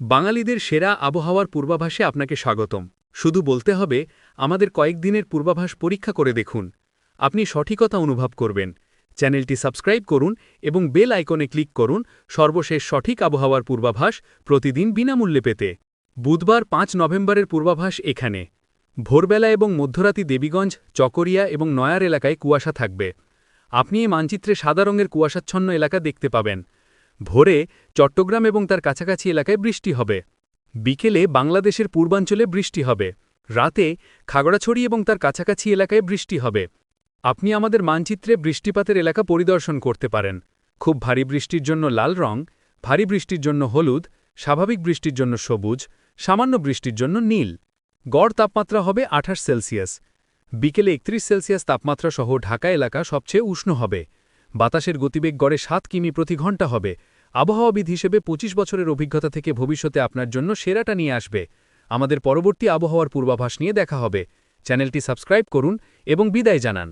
বাঙালিদের সেরা আবহাওয়ার পূর্বাভাসে আপনাকে স্বাগতম। শুধু বলতে হবে, আমাদের কয়েকদিনের পূর্বাভাস পরীক্ষা করে দেখুন। আপনি সঠিকতা অনুভব করবেন। চ্যানেলটি সাবস্ক্রাইব করুন এবং বেল আইকনে ক্লিক করুন সর্বশেষ সঠিক আবহাওয়ার পূর্বাভাস প্রতিদিন বিনামূল্যে পেতে। বুধবার পাঁচ নভেম্বরের পূর্বাভাস এখানে। ভোরবেলা এবং মধ্যরাতি দেবীগঞ্জ, চকরিয়া এবং নয়ার এলাকায় কুয়াশা থাকবে। আপনি এই মানচিত্রে সাদা রঙের কুয়াশাচ্ছন্ন এলাকা দেখতে পাবেন। ভোরে চট্টগ্রাম এবং তার কাছাকাছি এলাকায় বৃষ্টি হবে। বিকেলে বাংলাদেশের পূর্বাঞ্চলে বৃষ্টি হবে। রাতে খাগড়াছড়ি এবং তার কাছাকাছি এলাকায় বৃষ্টি হবে। আপনি আমাদের মানচিত্রে বৃষ্টিপাতের এলাকা পরিদর্শন করতে পারেন। খুব ভারী বৃষ্টির জন্য লাল রং, ভারী বৃষ্টির জন্য হলুদ, স্বাভাবিক বৃষ্টির জন্য সবুজ, সামান্য বৃষ্টির জন্য নীল। গড় তাপমাত্রা হবে আঠাশ সেলসিয়াস। বিকেলে একত্রিশ সেলসিয়াস তাপমাত্রা সহ ঢাকা এলাকা সবচেয়ে উষ্ণ হবে। বাতাসের গতিবেগ গড়ে সাত কিমি প্রতি ঘণ্টা হবে। আবহাওয়াবিদ হিসেবে ২৫ বছরের অভিজ্ঞতা থেকে ভবিষ্যতে আপনার জন্য সেরাটা নিয়ে আসবে। আমাদের পরবর্তী আবহাওয়ার পূর্বাভাস নিয়ে দেখা হবে। চ্যানেলটি সাবস্ক্রাইব করুন এবং বিদায় জানান।